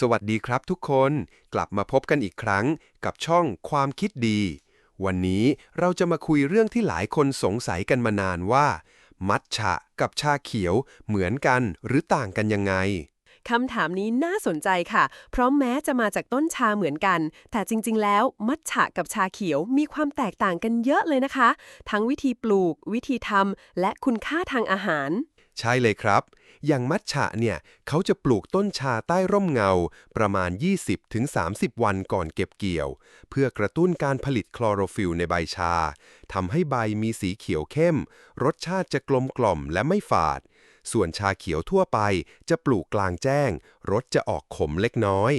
สวัสดีครับทุกคน กลับมาพบกันอีกครั้งกับช่องความคิดดี วันนี้เราจะมาคุยเรื่องที่หลายคนสงสัยกันมานานว่า มัทฉะกับชาเขียวเหมือนกันหรือต่างกันยังไงคำถามนี้น่าสนใจค่ะ เพราะแม้จะมาจากต้นชาเหมือนกัน แต่จริง ๆ แล้ว มัทฉะกับชาเขียวมีความแตกต่างกันเยอะเลยนะคะ ทั้งวิธีปลูก วิธีทำและคุณค่าทางอาหาร ใช่เลยครับ อย่างมัทฉะเนี่ย เขาจะปลูกต้นชาใต้ร่มเงา ประมาณ 20-30 วันก่อนเก็บเกี่ยว เพื่อกระตุ้นการผลิตคลอโรฟิลในใบชาทำให้ใบมีสีเขียวเข้ม รสชาติจะกลมกล่อมและไม่ฝาด ส่วนชาเขียวทั่วไปจะปลูกกลางแจ้ง รสจะออกขมเล็กน้อย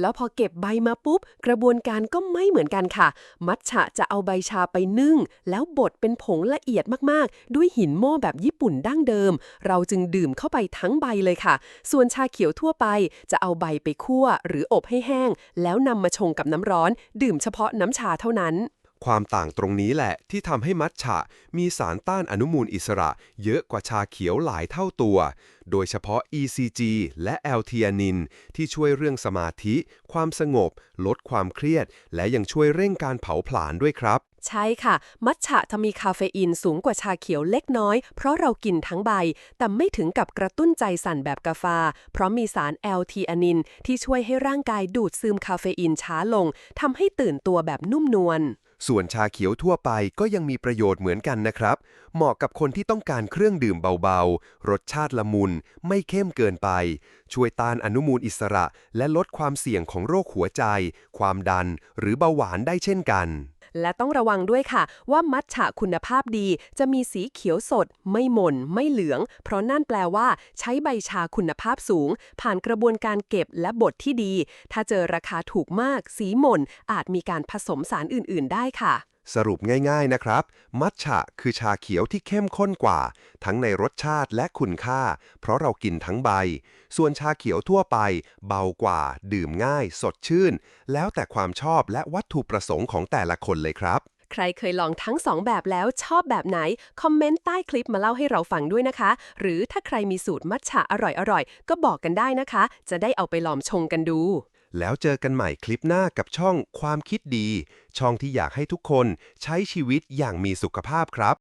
แล้วพอเก็บใบมาปุ๊บ กระบวนการก็ไม่เหมือนกันค่ะ มัทฉะจะเอาใบชาไปนึ่ง แล้วบดเป็นผงละเอียดมากๆ ด้วยหินโม่แบบญี่ปุ่นดั้งเดิม เราจึงดื่มเข้าไปทั้งใบเลยค่ะ ส่วนชาเขียวทั่วไปจะเอาใบไปคั่ว หรืออบให้แห้ง แล้วนำมาชงกับน้ำร้อน ดื่มเฉพาะน้ำชาเท่านั้น ความต่างตรงนี้แหละที่ทำให้มัทฉะมีสารต้านอนุมูลอิสระเยอะกว่าชาเขียวหลายเท่าตัว โดยเฉพาะ ECG และ l t h e a n i n ที่ช่วยเรื่องสมาธิ ความสงบ ลดความเครียด และยังช่วยเร่งการเผาผลาญด้วยครับ ใช่ค่ะ มัทฉะจะมีคาเฟอีนสูงกว่าชาเขียวเล็กน้อย เพราะเรากินทั้งใบ แต่ไม่ถึงกับกระตุ้นใจสั่นแบบกาแฟเพราะมีสารแอลทีอานิน ที่ช่วยให้ร่างกายดูดซึมคาเฟอีนช้าลงทำให้ตื่นตัวแบบนุ่มนวล ส่วนชาเขียวทั่วไปก็ยังมีประโยชน์เหมือนกันนะครับ เหมาะกับคนที่ต้องการเครื่องดื่มเบาๆ รสชาติละมุน ไม่เข้มเกินไป ช่วยต้านอนุมูลอิสระ และลดความเสี่ยงของโรคหัวใจ ความดัน หรือเบาหวานได้เช่นกัน และต้องระวังด้วยค่ะ ว่ามัทฉะคุณภาพดี จะมีสีเขียวสด ไม่หม่น ไม่เหลือง เพราะนั่นแปลว่า ใช้ใบชาคุณภาพสูง ผ่านกระบวนการเก็บและบดที่ดี ถ้าเจอราคาถูกมาก สีหม่นอาจมีการผสมสารอื่น ๆ ได้ค่ะ สรุปง่ายๆนะครับ มัทฉะคือชาเขียวที่เข้มข้นกว่า ทั้งในรสชาติและคุณค่า เพราะเรากินทั้งใบ ส่วนชาเขียวทั่วไป เบากว่า ดื่มง่าย สดชื่น แล้วแต่ความชอบและวัตถุประสงค์ของแต่ละคนเลยครับ ใครเคยลองทั้งสองแบบแล้วชอบแบบไหน คอมเมนต์ใต้คลิปมาเล่าให้เราฟังด้วยนะคะ หรือถ้าใครมีสูตรมัทฉะอร่อยๆก็บอกกันได้นะคะ จะได้เอาไปลองชงกันดู แล้วเจอกันใหม่คลิปหน้ากับช่องความคิดดี ช่องที่อยากให้ทุกคนใช้ชีวิตอย่างมีสุขภาพครับ